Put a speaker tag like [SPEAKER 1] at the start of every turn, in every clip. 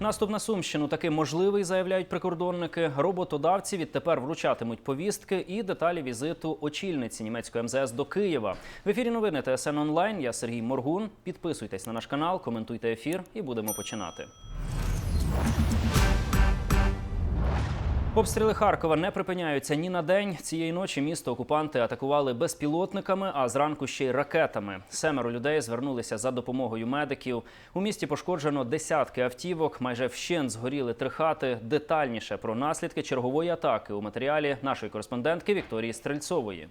[SPEAKER 1] Наступ на Сумщину таки можливий, заявляють прикордонники. Роботодавці відтепер вручатимуть повістки і деталі візиту очільниці німецької МЗС до Києва. В ефірі новини ТСН онлайн. Я Сергій Моргун. Підписуйтесь на наш канал, коментуйте ефір і будемо починати. Обстріли Харкова не припиняються ні на день. Цієї ночі місто окупанти атакували безпілотниками, а зранку ще й ракетами. Семеро людей звернулися за допомогою медиків. У місті пошкоджено десятки автівок, майже вщент згоріли три хати. Детальніше про наслідки чергової атаки у матеріалі нашої кореспондентки Вікторії Стрельцової.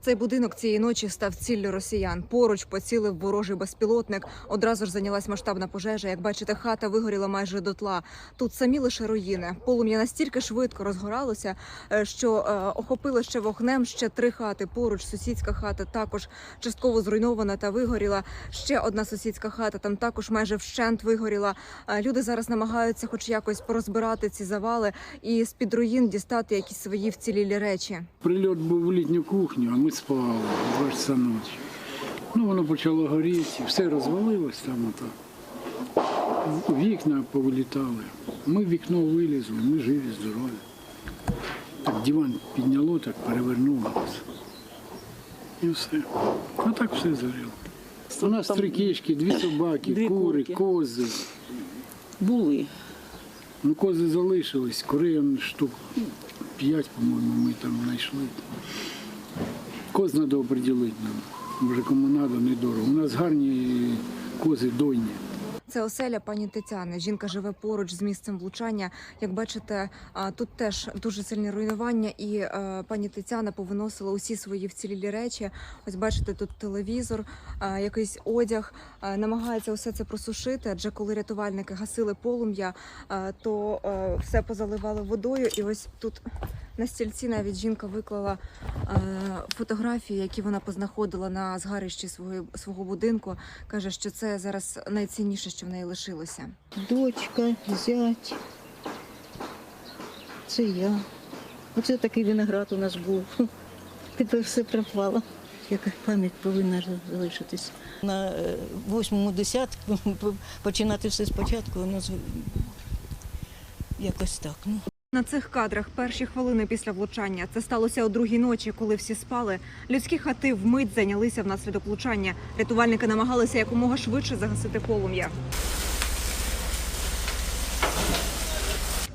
[SPEAKER 2] Цей будинок цієї ночі став ціллю росіян. Поруч поцілив ворожий безпілотник. Одразу ж зайнялась масштабна пожежа. Як бачите, хата вигоріла майже дотла. Тут самі лише руїни. Полум'я настільки швидко розгоралося, е, що е, охопило ще вогнем ще три хати. Поруч сусідська хата також частково зруйнована та вигоріла. Ще одна сусідська хата там також майже вщент вигоріла. Е, Люди зараз намагаються, хоч якось порозбирати ці завали і з під руїн дістати якісь свої вцілілі речі.
[SPEAKER 3] Прильот був в літню кухню, а ми спали два часа ночі. Ну, воно почало горіти, все розвалилось там ото. Вікна повилітали. Ми в вікно вилізли, ми живі, здорові. Так диван підняло, так перевернуло нас. І все. А так все згоріло. У нас три кішки, дві собаки,
[SPEAKER 4] Дві
[SPEAKER 3] кури,
[SPEAKER 4] курки.
[SPEAKER 3] кози.
[SPEAKER 4] Були.
[SPEAKER 3] Ну, кози залишились, кури он, штук п'ять, по-моєму, ми там знайшли. Коз треба оприділити нам. Може, кому треба, недорого. У нас гарні кози дойні.
[SPEAKER 2] Це оселя пані Тетяни. Жінка живе поруч з місцем влучання. Як бачите, тут теж дуже сильні руйнування, і е, пані Тетяна повиносила усі свої вцілілі речі. Ось бачите, тут телевізор, якийсь одяг. Намагається усе це просушити. Адже коли рятувальники гасили полум'я, то е, все позаливали водою. І ось тут на стільці навіть жінка виклала е, фотографії, які вона познаходила на згарищі свого, будинку. Каже, що це зараз найцінніше, що в неї лишилося.
[SPEAKER 4] Дочка, зять. Це я. Оце такий виноград у нас був. Тепер все пропало. Яка пам'ять повинна залишитись. На е, восьмому десятку починати все спочатку, воно якось так. Ну.
[SPEAKER 2] На цих кадрах перші хвилини після влучання. Це сталося о другій ночі, коли всі спали. Людські хати вмить зайнялися внаслідок влучання. Рятувальники намагалися якомога швидше загасити полум'я.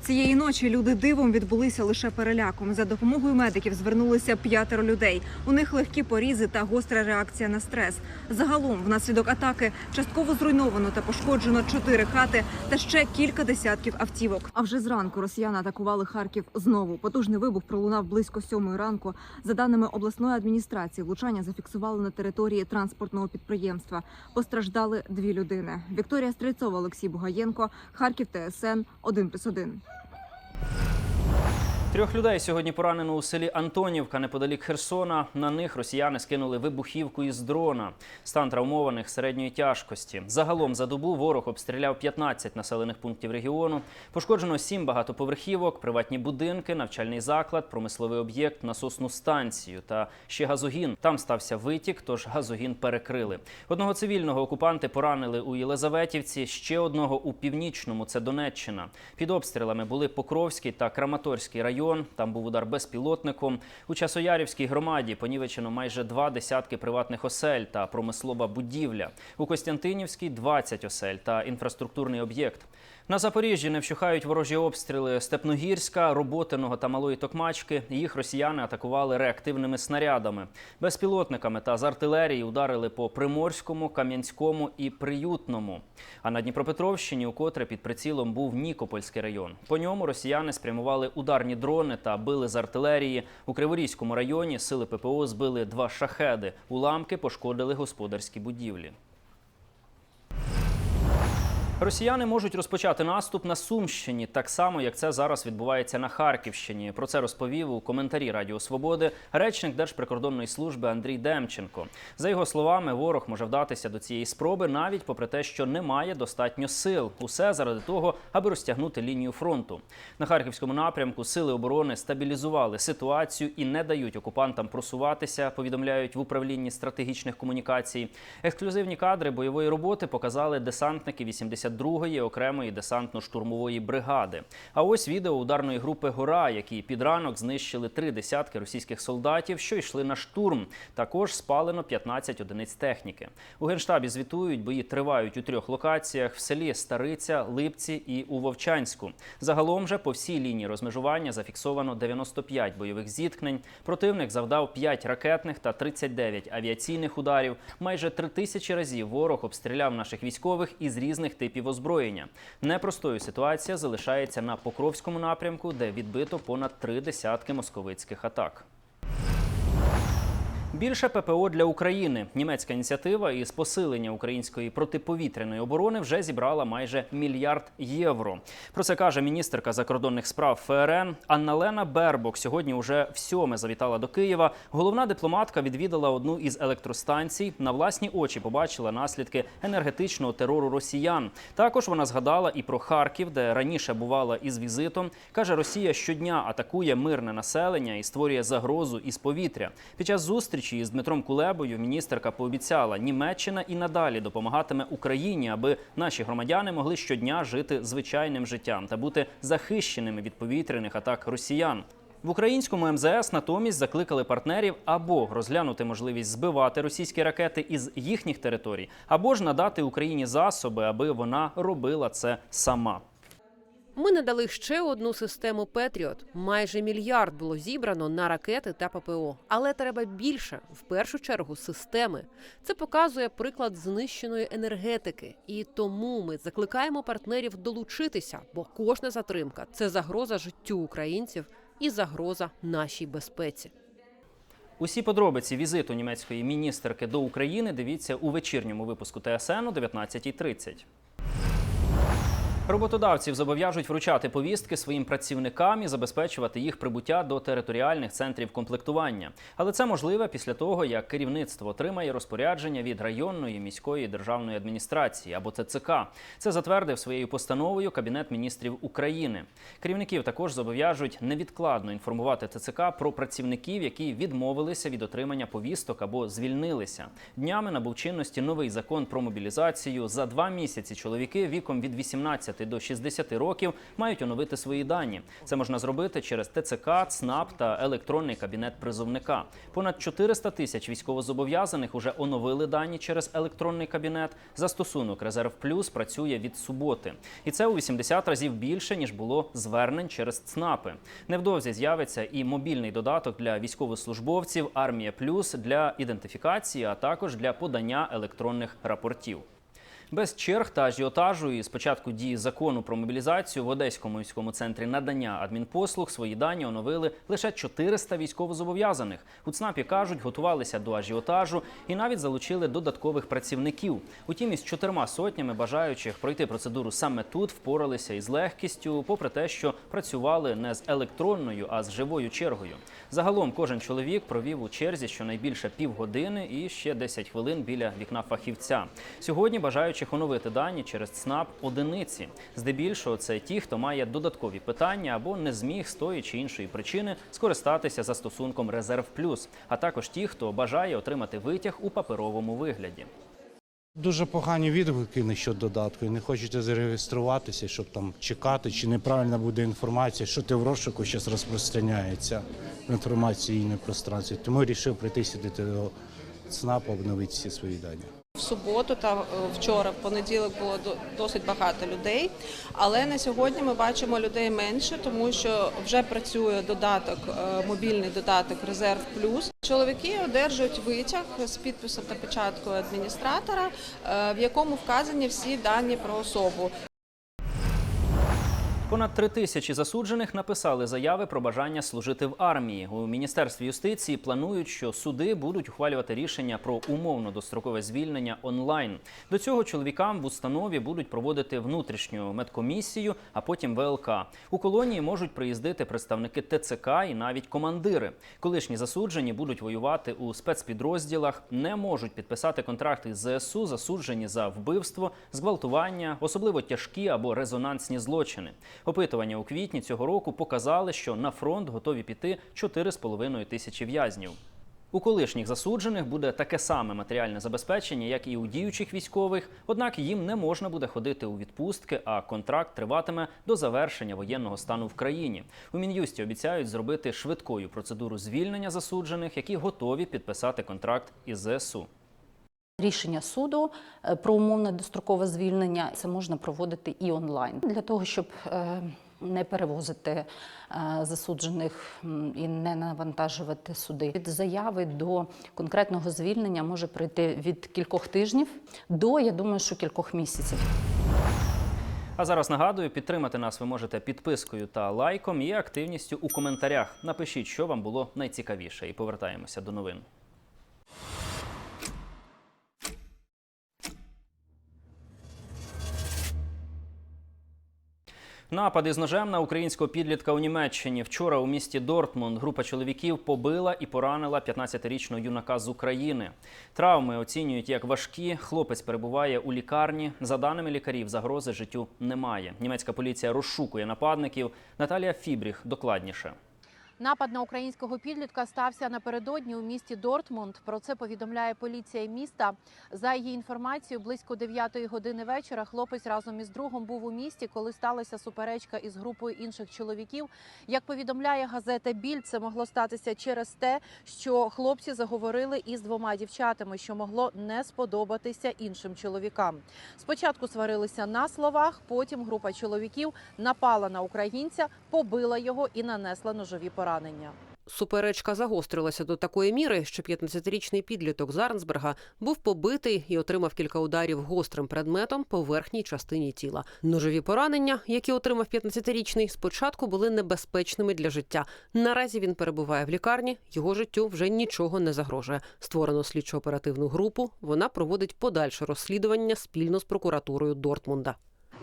[SPEAKER 2] Цієї ночі люди дивом відбулися лише переляком. За допомогою медиків звернулися п'ятеро людей. У них легкі порізи та гостра реакція на стрес. Загалом, внаслідок атаки, частково зруйновано та пошкоджено чотири хати та ще кілька десятків автівок. А вже зранку росіяни атакували Харків знову. Потужний вибух пролунав близько сьомої ранку. За даними обласної адміністрації, влучання зафіксували на території транспортного підприємства. Постраждали дві людини. Вікторія Стрельцова, Олексій Бугаєнко, Харків ТСН 1+,1.
[SPEAKER 1] Трьох людей сьогодні поранено у селі Антонівка неподалік Херсона. На них росіяни скинули вибухівку із дрона. Стан травмованих середньої тяжкості. Загалом за добу ворог обстріляв 15 населених пунктів регіону. Пошкоджено 7 багатоповерхівок, приватні будинки, навчальний заклад, промисловий об'єкт, насосну станцію та ще газогін. Там стався витік, тож газогін перекрили. Одного цивільного окупанти поранили у Єлизаветівці, ще одного у північному. Це Донеччина. Під обстрілами були Покровський та Краматорський район. Там був удар безпілотником. У Часоярівській громаді понівечено майже два десятки приватних осель та промислова будівля. У Костянтинівській 20 осель та інфраструктурний об'єкт. На Запоріжжі не вщухають ворожі обстріли Степногірська, Роботиного та Малої Токмачки. Їх росіяни атакували реактивними снарядами. Безпілотниками та з артилерії ударили по Приморському, Кам'янському і Приютному. А на Дніпропетровщині, укотре під прицілом був Нікопольський район. По ньому росіяни спрямували ударні дрони та били з артилерії. У Криворізькому районі сили ППО збили два шахеди. Уламки пошкодили господарські будівлі. Росіяни можуть розпочати наступ на Сумщині, так само як це зараз відбувається на Харківщині. Про це розповів у коментарі Радіо Свободи речник Держприкордонної служби Андрій Демченко. За його словами, ворог може вдатися до цієї спроби навіть попри те, що немає достатньо сил. Усе заради того, аби розтягнути лінію фронту. На харківському напрямку сили оборони стабілізували ситуацію і не дають окупантам просуватися. Повідомляють в управлінні стратегічних комунікацій. Ексклюзивні кадри бойової роботи показали десантники 82 52-ї окремої десантно-штурмової бригади. А ось відео ударної групи Гора, які під ранок знищили три десятки російських солдатів, що йшли на штурм. Також спалено 15 одиниць техніки. У генштабі звітують, бої тривають у трьох локаціях: в селі Стариця, Липці і у Вовчанську. Загалом же по всій лінії розмежування зафіксовано 95 бойових зіткнень. Противник завдав 5 ракетних та 39 авіаційних ударів. Майже три тисячі разів ворог обстріляв наших військових із різних типів озброєння. Непростою ситуація залишається на Покровському напрямку, де відбито понад три десятки московицьких атак. Більше ППО для України. Німецька ініціатива із посилення української протиповітряної оборони вже зібрала майже мільярд євро. Про це каже міністерка закордонних справ ФРН Анна Лена Бербок. Сьогодні уже всьоме завітала до Києва. Головна дипломатка відвідала одну із електростанцій. На власні очі побачила наслідки енергетичного терору росіян. Також вона згадала і про Харків, де раніше бувала із візитом. каже, Росія щодня атакує мирне населення і створює загрозу із повітря. Під час зустрічі із Дмитром Кулебою міністерка пообіцяла, Німеччина і надалі допомагатиме Україні, аби наші громадяни могли щодня жити звичайним життям та бути захищеними від повітряних атак росіян. В українському МЗС натомість закликали партнерів або розглянути можливість збивати російські ракети із їхніх територій, або ж надати Україні засоби, аби вона робила це сама.
[SPEAKER 5] Ми надали ще одну систему Петріот. Майже мільярд було зібрано на ракети та ППО. Але треба більше, в першу чергу, системи. Це показує приклад знищеної енергетики. І тому ми закликаємо партнерів долучитися, бо кожна затримка це загроза життю українців і загроза нашій безпеці.
[SPEAKER 1] Усі подробиці візиту німецької міністерки до України дивіться у вечірньому випуску ТСН о 19.30. Роботодавців зобов'яжуть вручати повістки своїм працівникам і забезпечувати їх прибуття до територіальних центрів комплектування. Але це можливе після того, як керівництво отримає розпорядження від районної міської державної адміністрації або ТЦК. Це затвердив своєю постановою Кабінет міністрів України. Керівників також зобов'яжуть невідкладно інформувати ТЦК про працівників, які відмовилися від отримання повісток або звільнилися. Днями набув чинності новий закон про мобілізацію. За два місяці чоловіки віком від 18 до 60 років мають оновити свої дані. Це можна зробити через ТЦК, ЦНАП та електронний кабінет призовника. Понад 400 тисяч військовозобов'язаних уже оновили дані через електронний кабінет. Застосунок Резерв Плюс працює від суботи, і це у 80 разів більше ніж було звернень через ЦНАПи. Невдовзі з'явиться і мобільний додаток для військовослужбовців Армія Плюс для ідентифікації, а також для подання електронних рапортів. Без черг та ажіотажу і з початку дії закону про мобілізацію в Одеському міському центрі надання адмінпослуг свої дані оновили лише 400 військовозобов'язаних. У ЦНАПі кажуть, готувалися до ажіотажу і навіть залучили додаткових працівників. Утім, із чотирма сотнями бажаючих пройти процедуру саме тут впоралися із легкістю, попри те, що працювали не з електронною, а з живою чергою. Загалом кожен чоловік провів у черзі щонайбільше півгодини і ще 10 хвилин біля вікна фахівця. Сьогодні бажаючих дані через ЦНАП одиниці. Здебільшого це ті, хто має додаткові питання або не зміг з тої чи іншої причини скористатися застосунком Резерв Плюс, а також ті, хто бажає отримати витяг у паперовому вигляді.
[SPEAKER 6] Дуже погані відгуки на що додатку. Не хочете зареєструватися, щоб там чекати, чи неправильна буде інформація, що ти в розшуку зараз розпространяється в інформаційному пространстві. Тому вирішив прийти сюди до ЦНАПу, обновити всі свої дані.
[SPEAKER 7] В суботу та е, вчора, в понеділок було до- досить багато людей, але на сьогодні ми бачимо людей менше, тому що вже працює додаток, е, мобільний додаток Резерв Плюс. Чоловіки одержують витяг з підписом та печаткою адміністратора, е, в якому вказані всі дані про особу.
[SPEAKER 1] Понад три тисячі засуджених написали заяви про бажання служити в армії. У міністерстві юстиції планують, що суди будуть ухвалювати рішення про умовно дострокове звільнення онлайн. До цього чоловікам в установі будуть проводити внутрішню медкомісію, а потім ВЛК. У колонії можуть приїздити представники ТЦК і навіть командири. Колишні засуджені будуть воювати у спецпідрозділах, не можуть підписати контракти з ЗСУ, засуджені за вбивство, зґвалтування, особливо тяжкі або резонансні злочини. Опитування у квітні цього року показали, що на фронт готові піти 4,5 тисячі в'язнів. У колишніх засуджених буде таке саме матеріальне забезпечення, як і у діючих військових. Однак їм не можна буде ходити у відпустки, а контракт триватиме до завершення воєнного стану в країні. У мін'юсті обіцяють зробити швидкою процедуру звільнення засуджених, які готові підписати контракт із ЗСУ.
[SPEAKER 8] Рішення суду е, про умовне дострокове звільнення це можна проводити і онлайн для того, щоб е, не перевозити е, засуджених і не навантажувати суди. Від заяви до конкретного звільнення може пройти від кількох тижнів до я думаю, що кількох місяців.
[SPEAKER 1] А зараз нагадую, підтримати нас ви можете підпискою та лайком і активністю у коментарях. Напишіть, що вам було найцікавіше, і повертаємося до новин. Напади з ножем на українського підлітка у Німеччині. Вчора у місті Дортмунд група чоловіків побила і поранила 15-річного юнака з України. Травми оцінюють як важкі. Хлопець перебуває у лікарні. За даними лікарів, загрози життю немає. Німецька поліція розшукує нападників. Наталія Фібріх докладніше.
[SPEAKER 9] Напад на українського підлітка стався напередодні у місті Дортмунд. Про це повідомляє поліція міста. За її інформацією, близько 9 години вечора хлопець разом із другом був у місті, коли сталася суперечка із групою інших чоловіків. Як повідомляє газета Біль, це могло статися через те, що хлопці заговорили із двома дівчатами, що могло не сподобатися іншим чоловікам. Спочатку сварилися на словах, потім група чоловіків напала на українця, побила його і нанесла ножові поранення.
[SPEAKER 5] Суперечка загострилася до такої міри, що 15-річний підліток з Арнсберга був побитий і отримав кілька ударів гострим предметом по верхній частині тіла. Ножові поранення, які отримав 15-річний, спочатку були небезпечними для життя. Наразі він перебуває в лікарні. Його життю вже нічого не загрожує. Створено слідчо-оперативну групу. Вона проводить подальше розслідування спільно з прокуратурою Дортмунда.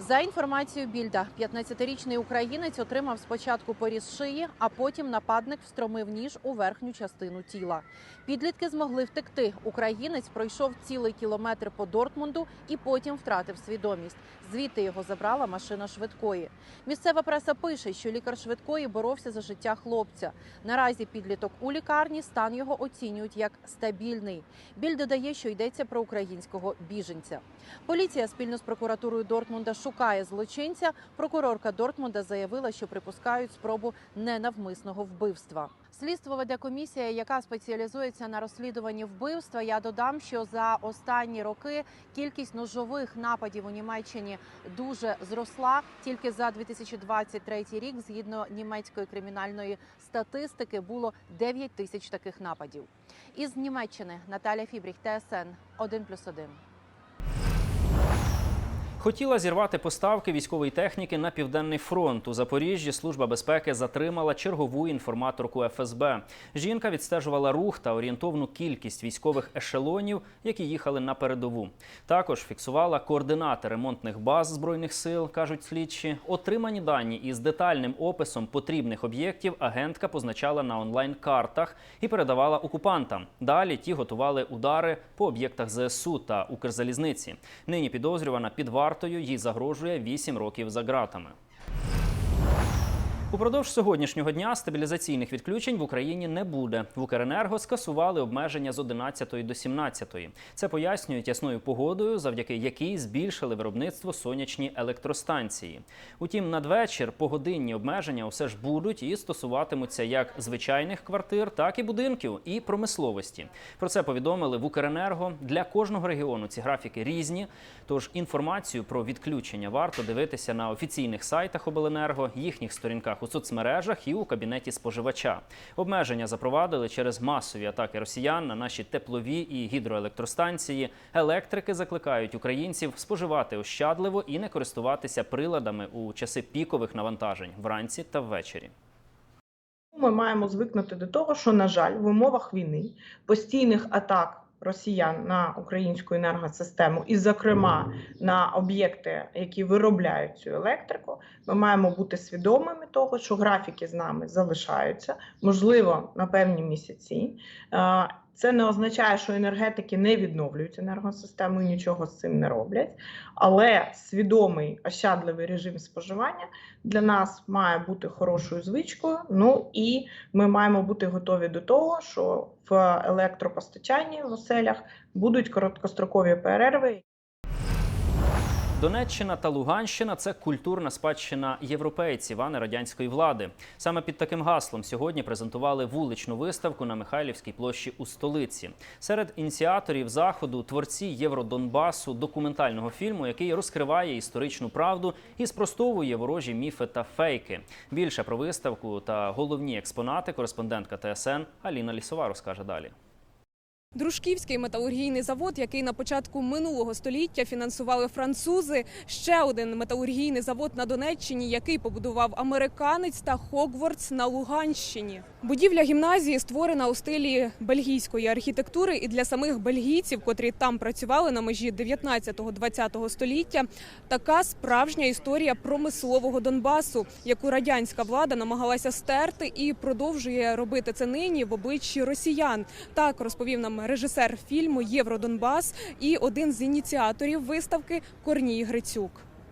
[SPEAKER 9] За інформацією Більда, 15-річний українець отримав спочатку поріз шиї, а потім нападник встромив ніж у верхню частину тіла. Підлітки змогли втекти. Українець пройшов цілий кілометр по Дортмунду і потім втратив свідомість. Звідти його забрала машина швидкої. Місцева преса пише, що лікар швидкої боровся за життя хлопця. Наразі підліток у лікарні стан його оцінюють як стабільний. Біль додає, що йдеться про українського біженця. Поліція спільно з прокуратурою Дортмунда шукає злочинця. Прокурорка Дортмунда заявила, що припускають спробу ненавмисного вбивства. Слідство веде комісія, яка спеціалізується на розслідуванні вбивства. Я додам, що за останні роки кількість ножових нападів у Німеччині дуже зросла. Тільки за 2023 рік, згідно німецької кримінальної статистики, було 9 тисяч таких нападів. Із Німеччини Наталя Фібріх, ТСН 1+,1.
[SPEAKER 1] Хотіла зірвати поставки військової техніки на південний фронт. У Запоріжжі служба безпеки затримала чергову інформаторку ФСБ. Жінка відстежувала рух та орієнтовну кількість військових ешелонів, які їхали на передову. Також фіксувала координати ремонтних баз збройних сил, кажуть слідчі. Отримані дані із детальним описом потрібних об'єктів агентка позначала на онлайн-картах і передавала окупантам. Далі ті готували удари по об'єктах ЗСУ та Укрзалізниці. Нині підозрювана під вартою їй загрожує 8 років за ґратами. Упродовж сьогоднішнього дня стабілізаційних відключень в Україні не буде. В Укренерго скасували обмеження з 11 до 17. Це пояснюють ясною погодою, завдяки якій збільшили виробництво сонячні електростанції. Утім, надвечір погодинні обмеження усе ж будуть і стосуватимуться як звичайних квартир, так і будинків і промисловості. Про це повідомили в Укренерго. Для кожного регіону ці графіки різні. Тож інформацію про відключення варто дивитися на офіційних сайтах обленерго, їхніх сторінках у соцмережах і у кабінеті споживача. Обмеження запровадили через масові атаки росіян на наші теплові і гідроелектростанції. Електрики закликають українців споживати ощадливо і не користуватися приладами у часи пікових навантажень вранці та ввечері.
[SPEAKER 10] Ми маємо звикнути до того, що, на жаль, в умовах війни постійних атак росіян на українську енергосистему, і, зокрема, на об'єкти, які виробляють цю електрику, ми маємо бути свідомими того, що графіки з нами залишаються, можливо, на певні місяці. Це не означає, що енергетики не відновлюють енергосистему і нічого з цим не роблять. Але свідомий ощадливий режим споживання для нас має бути хорошою звичкою. Ну і ми маємо бути готові до того, що в електропостачанні в оселях будуть короткострокові перерви.
[SPEAKER 1] Донеччина та Луганщина це культурна спадщина європейців, а не радянської влади. Саме під таким гаслом сьогодні презентували вуличну виставку на Михайлівській площі у столиці. Серед ініціаторів заходу творці Євродонбасу документального фільму, який розкриває історичну правду і спростовує ворожі міфи та фейки. Більше про виставку та головні експонати кореспондентка ТСН Аліна Лісова розкаже далі.
[SPEAKER 11] Дружківський металургійний завод, який на початку минулого століття фінансували французи. Ще один металургійний завод на Донеччині, який побудував американець та Хогвартс на Луганщині. Будівля гімназії створена у стилі бельгійської архітектури, і для самих бельгійців, котрі там працювали на межі 19-20 століття, така справжня історія промислового Донбасу, яку радянська влада намагалася стерти і продовжує робити це нині в обличчі росіян. Так розповів нам режисер фільму Євродонбас і один з ініціаторів виставки Корній Грицюк.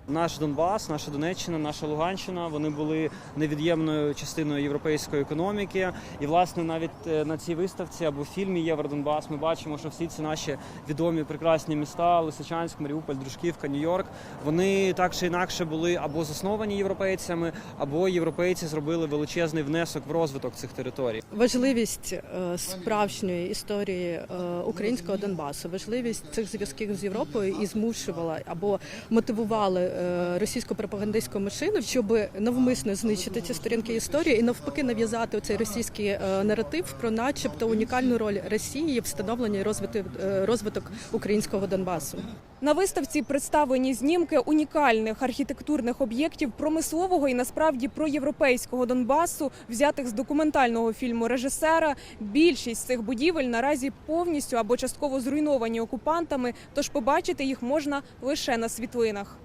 [SPEAKER 12] Наш Донбас, наша Донеччина, наша Луганщина вони були невід'ємною частиною європейської економіки. І власне навіть е, на цій виставці або фільмі Євродонбас ми бачимо, що всі ці наші відомі прекрасні міста Лисичанськ, Маріуполь, Дружківка, Нью-Йорк, вони так чи інакше були або засновані європейцями, або європейці зробили величезний внесок в розвиток цих територій.
[SPEAKER 13] Важливість е, справжньої історії е, українського Донбасу, важливість цих зв'язків з Європою і змушувала або мотивували російську пропагандистську машину, щоб навмисно знищити ці сторінки історії і навпаки нав'язати цей російський е, наратив про, начебто, унікальну роль Росії в становленні і розвиток, е, розвиток українського Донбасу.
[SPEAKER 11] На виставці представлені знімки унікальних архітектурних об'єктів промислового і насправді проєвропейського Донбасу, взятих з документального фільму режисера. Більшість цих будівель наразі повністю або частково зруйновані окупантами, тож побачити їх можна лише на світлинах.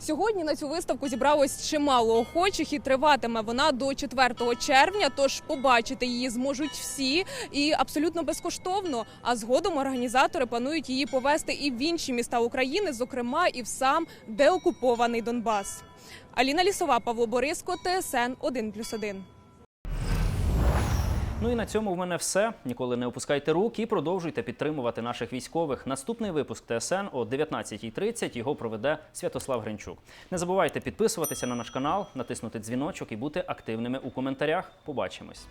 [SPEAKER 11] Сьогодні на цю виставку зібралось чимало охочих і триватиме вона до 4 червня. Тож побачити її зможуть всі і абсолютно безкоштовно. А згодом організатори планують її повести і в інші міста України, зокрема і в сам деокупований Донбас. Аліна Лісова, Павло Бориско, ТСН 1+,1.
[SPEAKER 1] Ну і на цьому в мене все. Ніколи не опускайте рук і продовжуйте підтримувати наших військових. Наступний випуск ТСН о 19.30 його проведе Святослав Гринчук. Не забувайте підписуватися на наш канал, натиснути дзвіночок і бути активними у коментарях. Побачимось.